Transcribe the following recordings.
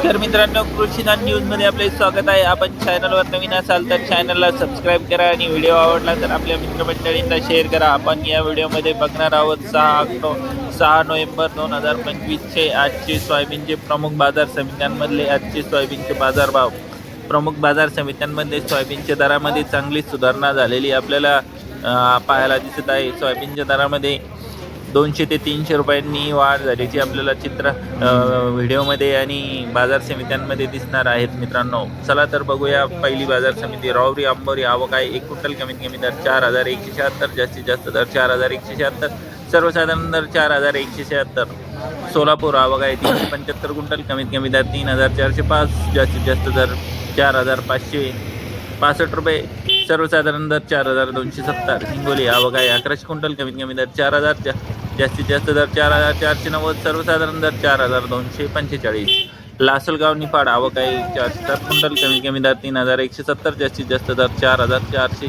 नमस्कार मित्रांनो कृषीदान न्यूजमध्ये आपले स्वागत आहे. आपण चॅनलवर नवीन असाल तर चॅनलला सबस्क्राईब करा आणि व्हिडिओ आवडला तर आपल्या मित्रमंडळींना शेअर करा. आपण या व्हिडिओमध्ये बघणार आहोत सहा ऑक्टो सहा नोव्हेंबर दोन हजार पंचवीसचे आजचे सोयाबीनचे प्रमुख बाजार समित्यांमधले आजचे सोयाबीनचे बाजारभाव. प्रमुख बाजार समित्यांमध्ये सोयाबीनच्या दरामध्ये चांगली सुधारणा झालेली आपल्याला पाहायला दिसत आहे. सोयाबीनच्या दरामध्ये दोनशे ते तीनशे रुपयांनी वाढ झाल्याची आपल्याला चित्र व्हिडिओमध्ये आणि बाजार समित्यांमध्ये दिसणार आहेत मित्रांनो. चला तर बघूया पहिली बाजार समिती. रावरी आंबोरी आवक आहे एक क्विंटल कमीत कमी दर चार हजार एकशे शहात्तर जास्तीत जास्त दर चार हजार एकशे शहात्तर सर्वसाधारण दर चार हजार एकशे शहात्तर. सोलापूर आवक आहे तीनशे पंच्याहत्तर क्विंटल कमीत कमी दर तीन हजार चारशे पाच जास्तीत जास्त दर चार हजार पाचशे पासष्ट रुपये सर्वसाधारण दर चार हजार दोनशे सत्तर. हिंगोली आवक आहे अकराशे क्विंटल कमीत कमी दर चार हजार जास्तीत जास्त दर चार हजार चारशे नव्वद सर्वसाधारण दर चार हजार दोनशे पंचेचाळीस. लासलगाव निफाड आवक आहे चारशे सात क्विंटल कमीत कमी दर तीन हजार एकशे सत्तर जास्तीत जास्त दर चार हजार चारशे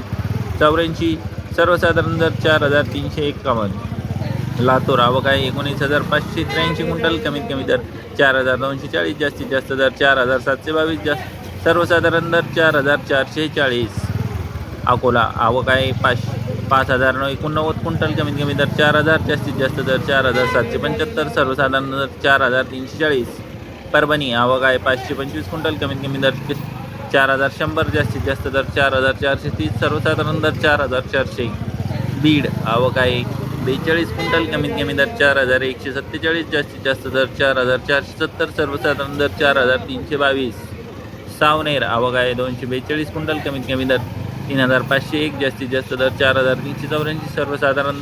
चौऱ्याऐंशी सर्वसाधारण दर चार हजार तीनशे एकावन्न. लातूर आवक आहे एकोणीस हजार पाचशे त्र्याऐंशी क्विंटल कमीत कमी दर चार हजार दोनशे चाळीस जास्तीत जास्त दर चार हजार सातशे बावीस जास्त सर्वसाधारण दर चार हजार चारशे चाळीस. अकोला आवक आहे पाचशे पाच हजार नऊ एकोणनव्वद क्विंटल कमीत कमी दर चार हजार जास्तीत जास्त दर चार हजार सातशे पंच्याहत्तर सर्वसाधारण दर चार हजार तीनशे चाळीस. परभणी आवक आहे पाचशे पंचवीस क्विंटल कमीत कमी दर चार हजार शंभर जास्तीत जास्त दर चार हजार चारशे तीस सर्वसाधारण दर चार हजार चारशे. बीड आवक आहे बेचाळीस क्विंटल कमीत कमी दर चार हजार एकशे सत्तेचाळीस जास्तीत जास्त दर चार हजार चारशे सत्तर सर्वसाधारण दर चार हजार तीनशे बावीस. सावनेर आवक आहे दोनशे बेचाळीस क्विंटल कमीत कमी दर तीन हजार पाचशे एक जास्तीत जास्त दर चार हजार तीनशे चौऱ्याऐंशी सर्वसाधारण